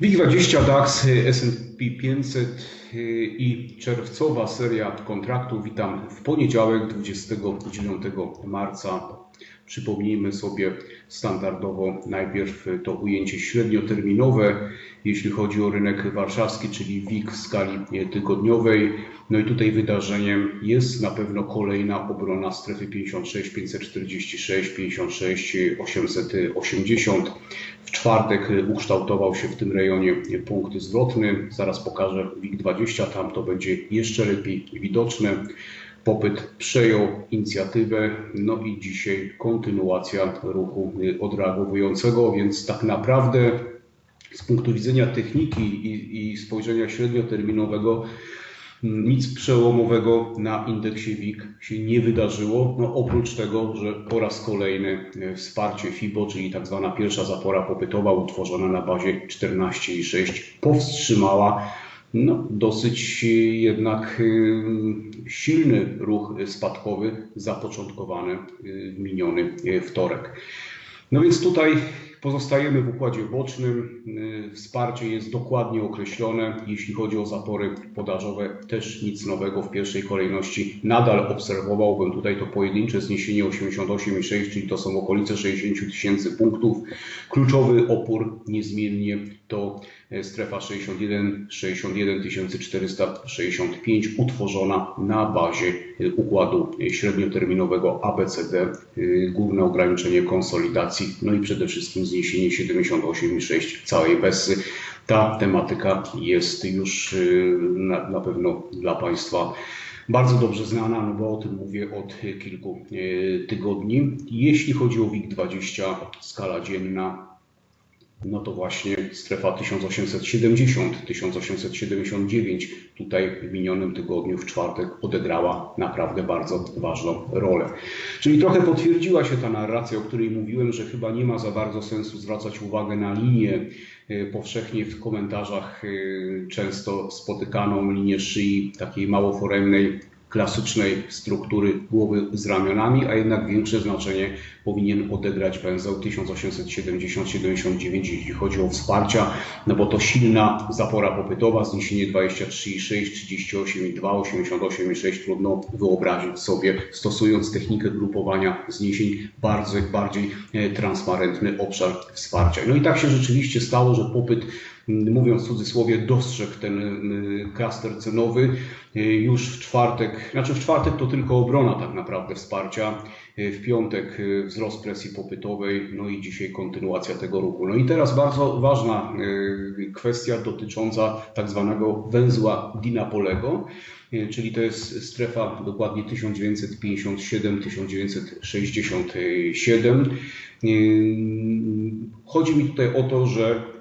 WIG20 DAX, S&P 500 i czerwcowa seria kontraktów. Witam w poniedziałek 29 marca. Przypomnijmy sobie standardowo najpierw to ujęcie średnioterminowe, jeśli chodzi o rynek warszawski, czyli WIG w skali tygodniowej. No i tutaj wydarzeniem jest na pewno kolejna obrona strefy 56 546, 56 880. W czwartek ukształtował się w tym rejonie punkt zwrotny. Zaraz pokażę WIG20, tam to będzie jeszcze lepiej widoczne. Popyt przejął inicjatywę, no i dzisiaj kontynuacja ruchu odreagowującego, więc tak naprawdę z punktu widzenia techniki i, i spojrzenia średnioterminowego nic przełomowego na indeksie WIG się nie wydarzyło, no oprócz tego, że po raz kolejny wsparcie FIBO, czyli tak zwana pierwsza zapora popytowa utworzona na bazie 14,6 powstrzymała no, dosyć jednak silny ruch spadkowy zapoczątkowany w miniony wtorek. No więc tutaj pozostajemy w układzie bocznym. Wsparcie jest dokładnie określone. Jeśli chodzi o zapory podażowe, też nic nowego w pierwszej kolejności. Nadal obserwowałbym tutaj to pojedyncze zniesienie 88,6, czyli to są okolice 60 tysięcy punktów. Kluczowy opór niezmiennie to strefa 61, 61 465 utworzona na bazie układu średnioterminowego ABCD, główne ograniczenie konsolidacji, no i przede wszystkim zniesienie 78,6 całej Bessy. Ta tematyka jest już na, na pewno dla Państwa bardzo dobrze znana, no bo o tym mówię od kilku tygodni. Jeśli chodzi o WIG20, skala dzienna no to właśnie strefa 1870, 1879 tutaj w minionym tygodniu, w czwartek odegrała naprawdę bardzo ważną rolę. Czyli trochę potwierdziła się ta narracja, o której mówiłem, że chyba nie ma za bardzo sensu zwracać uwagę na linię powszechnie w komentarzach często spotykaną linię szyi takiej małoforemnej, klasycznej struktury głowy z ramionami, a jednak większe znaczenie powinien odegrać węzeł 1870-79, jeśli chodzi o wsparcia, no bo to silna zapora popytowa, zniesienie 23,6, 38,2, 88,6 trudno wyobrazić sobie, stosując technikę grupowania zniesień, bardzo bardziej transparentny obszar wsparcia. No i tak się rzeczywiście stało, że popyt mówiąc w cudzysłowie, dostrzegł ten klaster cenowy. Już w czwartek, znaczy w czwartek to tylko obrona tak naprawdę wsparcia. W piątek wzrost presji popytowej, no i dzisiaj kontynuacja tego ruchu. No i teraz bardzo ważna kwestia dotycząca tak zwanego węzła Dinapolego, czyli to jest strefa dokładnie 1957-1967. Chodzi mi tutaj o to, że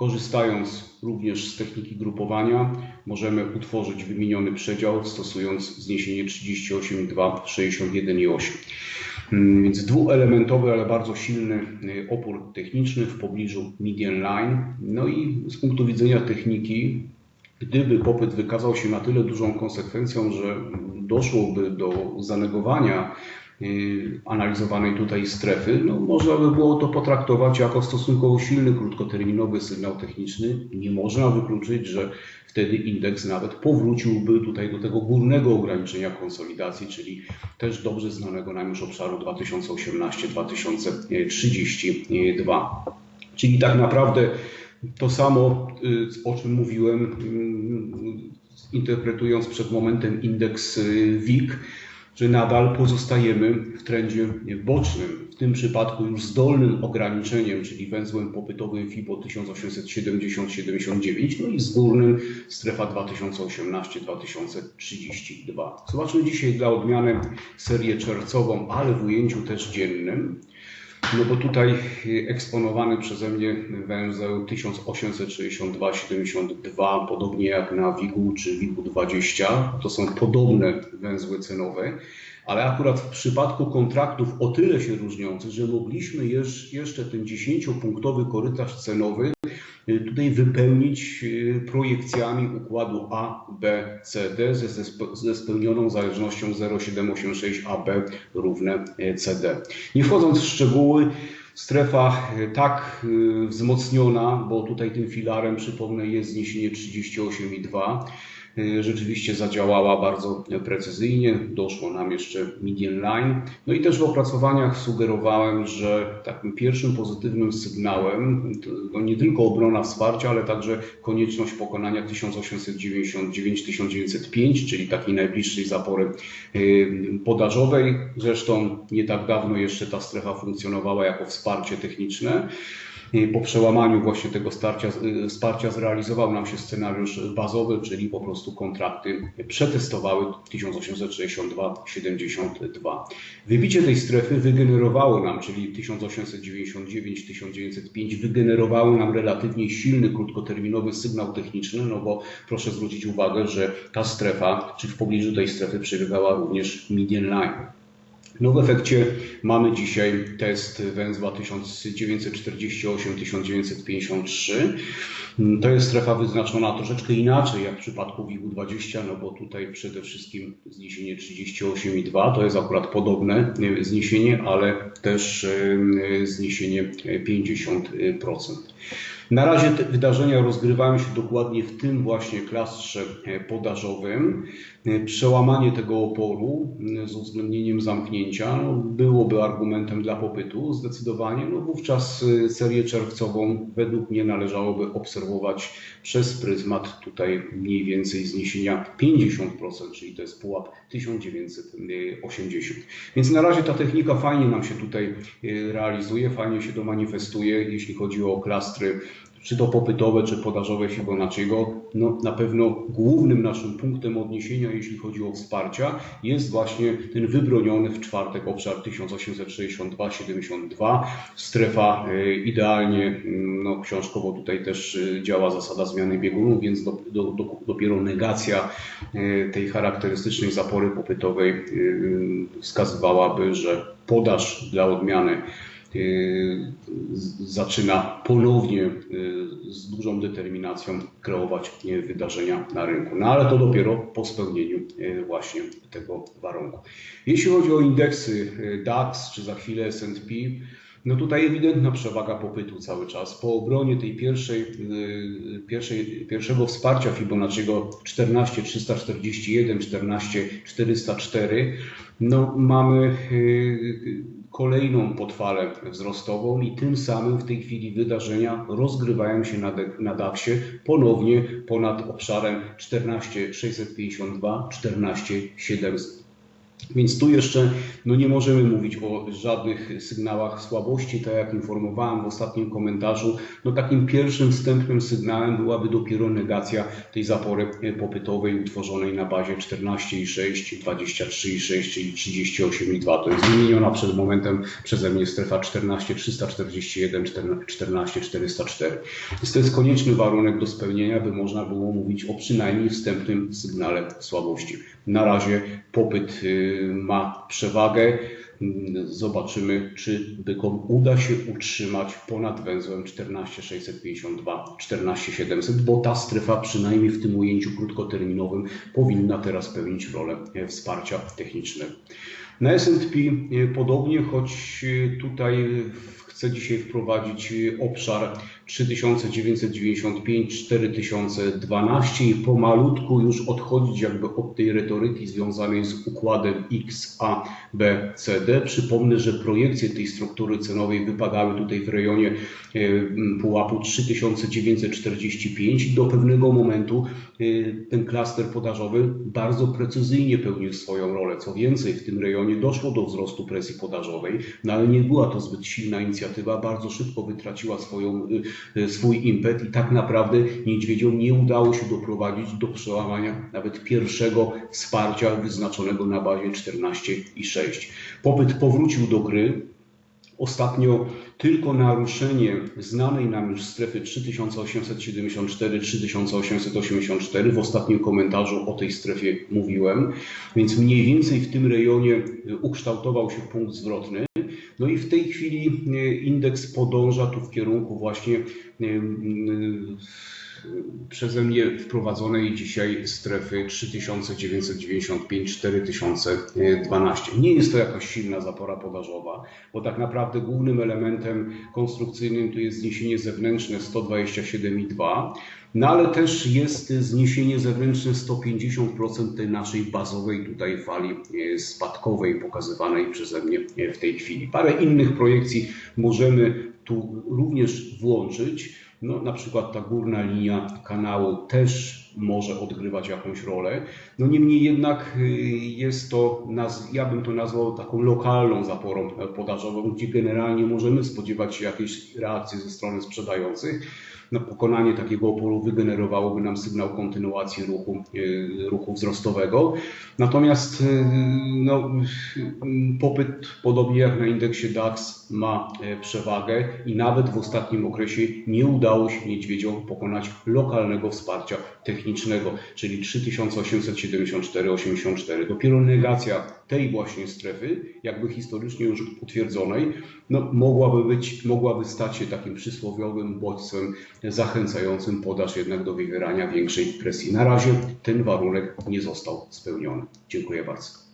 Korzystając również z techniki grupowania, możemy utworzyć wymieniony przedział, stosując zniesienie 38,2, 61,8. Więc dwuelementowy, ale bardzo silny opór techniczny w pobliżu median line. No i z punktu widzenia techniki, gdyby popyt wykazał się na tyle dużą konsekwencją, że doszłoby do zanegowania analizowanej tutaj strefy, no można by było to potraktować jako stosunkowo silny, krótkoterminowy sygnał techniczny. Nie można wykluczyć, że wtedy indeks nawet powróciłby tutaj do tego górnego ograniczenia konsolidacji, czyli też dobrze znanego nam już obszaru 2018-2032. Czyli tak naprawdę to samo, o czym mówiłem, interpretując przed momentem indeks WIG, że nadal pozostajemy w trendzie bocznym, w tym przypadku już z dolnym ograniczeniem, czyli węzłem popytowym FIBO 1870-79, no i z górnym strefa 2018-2032. Zobaczmy dzisiaj dla odmiany serię czerwcową, ale w ujęciu też dziennym. No bo tutaj eksponowany przeze mnie węzeł 1862-72, podobnie jak na WIG-u czy WIG-u 20, to są podobne węzły cenowe, ale akurat w przypadku kontraktów o tyle się różniących, że mogliśmy jeszcze ten 10-punktowy korytarz cenowy tutaj wypełnić projekcjami układu A, B, C, D ze, ze spełnioną zależnością 0,786 AB równe CD. Nie wchodząc w szczegóły, Strefa tak wzmocniona, bo tutaj tym filarem, przypomnę, jest zniesienie 38,2 Y, rzeczywiście zadziałała bardzo precyzyjnie. Doszło nam jeszcze median line. No i też w opracowaniach sugerowałem, że takim pierwszym pozytywnym sygnałem to nie tylko obrona wsparcia, ale także konieczność pokonania 1899-1905, czyli takiej najbliższej zapory y, podażowej. Zresztą nie tak dawno jeszcze ta strefa funkcjonowała jako wsparcie techniczne. Po przełamaniu właśnie tego starcia, y, wsparcia zrealizował nam się scenariusz bazowy, czyli po prostu kontrakty przetestowały 1862-72. Wybicie tej strefy wygenerowało nam, czyli 1899-1905, wygenerowało nam relatywnie silny, krótkoterminowy sygnał techniczny, no bo proszę zwrócić uwagę, że ta strefa, czy w pobliżu tej strefy przebiegała również median line. No w efekcie mamy dzisiaj test węzła 1948-1953. To jest strefa wyznaczona troszeczkę inaczej jak w przypadku WIG-20, no bo tutaj przede wszystkim zniesienie 38,2 to jest akurat podobne zniesienie, ale też zniesienie 50%. Na razie te wydarzenia rozgrywają się dokładnie w tym właśnie klastrze e, podażowym. E, przełamanie tego oporu e, z uwzględnieniem zamknięcia no, byłoby argumentem dla popytu zdecydowanie. No wówczas serię czerwcową według mnie należałoby obserwować przez pryzmat tutaj mniej więcej zniesienia 50%, czyli to jest pułap 1980. Więc na razie ta technika fajnie nam się tutaj realizuje, fajnie się to manifestuje, jeśli chodzi o klastry czy to popytowe, czy podażowe Fibonacciego, no na pewno głównym naszym punktem odniesienia, jeśli chodzi o wsparcia, jest właśnie ten wybroniony w czwartek obszar 1862-72. Strefa e, idealnie, mm, no książkowo tutaj też e, działa zasada zmiany biegunów, więc do, do, do, dopiero negacja e, tej charakterystycznej zapory popytowej wskazywałaby, że podaż dla odmiany Y, zaczyna ponownie y, z dużą determinacją kreować wydarzenia na rynku. No ale to dopiero po spełnieniu y, właśnie tego warunku. Jeśli chodzi o indeksy DAX czy za chwilę S&P, no tutaj ewidentna przewaga popytu cały czas. Po obronie tej pierwszej, pierwszej, pierwszego wsparcia Fibonacciego 14341, 14404, no mamy kolejną podfalę wzrostową i tym samym w tej chwili wydarzenia rozgrywają się na, na DAX-ie ponownie ponad obszarem 14652, 14700. Więc tu jeszcze no nie możemy mówić o żadnych sygnałach słabości, tak jak informowałem w ostatnim komentarzu. No takim pierwszym wstępnym sygnałem byłaby dopiero negacja tej zapory popytowej utworzonej na bazie 14,6, 23,6, czyli 38,2. To jest wymieniona przed momentem przeze mnie strefa 14,341, 14,404. Więc to jest konieczny warunek do spełnienia, by można było mówić o przynajmniej wstępnym sygnale słabości. Na razie popyt y, ma przewagę. Zobaczymy, czy bykom uda się utrzymać ponad węzłem 14652, 14700, bo ta strefa przynajmniej w tym ujęciu krótkoterminowym powinna teraz pełnić rolę e, wsparcia technicznego. Na S&P e, podobnie, choć e, tutaj chcę dzisiaj wprowadzić obszar 3995, 4012 i pomalutku już odchodzić jakby od tej retoryki związanej z układem X, A, B, C, D. Przypomnę, że projekcje tej struktury cenowej wypadały tutaj w rejonie e, pułapu 3945 i do pewnego momentu e, ten klaster podażowy bardzo precyzyjnie pełnił swoją rolę. Co więcej, w tym rejonie doszło do wzrostu presji podażowej, no ale nie była to zbyt silna inicjatywa, bardzo szybko wytraciła swoją E, swój impet i tak naprawdę niedźwiedziom nie udało się doprowadzić do przełamania nawet pierwszego wsparcia wyznaczonego na bazie 14,6. Popyt powrócił do gry. Ostatnio tylko naruszenie znanej nam już strefy 3874-3884 w ostatnim komentarzu o tej strefie mówiłem, więc mniej więcej w tym rejonie ukształtował się punkt zwrotny. No i w tej chwili e, indeks podąża tu w kierunku właśnie e, przeze mnie wprowadzonej dzisiaj strefy 3995-4012. Nie jest to jakaś silna zapora podażowa, bo tak naprawdę głównym elementem konstrukcyjnym tu jest zniesienie zewnętrzne 127,2, no ale też jest zniesienie zewnętrzne 150% tej naszej bazowej tutaj fali e, spadkowej pokazywanej przeze mnie e, w tej chwili. Parę innych projekcji możemy tu również włączyć. No, na przykład ta górna linia kanału też może odgrywać jakąś rolę. No niemniej jednak y, jest to, ja bym to nazwał taką lokalną zaporą podażową, gdzie generalnie możemy spodziewać się jakiejś reakcji ze strony sprzedających. No, pokonanie takiego oporu wygenerowałoby nam sygnał kontynuacji ruchu, y, ruchu wzrostowego. Natomiast y, no, popyt, podobnie jak na indeksie DAX, ma przewagę i nawet w ostatnim okresie nie udało się niedźwiedziom pokonać lokalnego wsparcia technicznego, czyli 3874,84. Dopiero negacja tej właśnie strefy, jakby historycznie już utwierdzonej, no, mogłaby, być, mogłaby stać się takim przysłowiowym bodźcem zachęcającym podaż jednak do wywierania większej presji. Na razie ten warunek nie został spełniony. Dziękuję bardzo.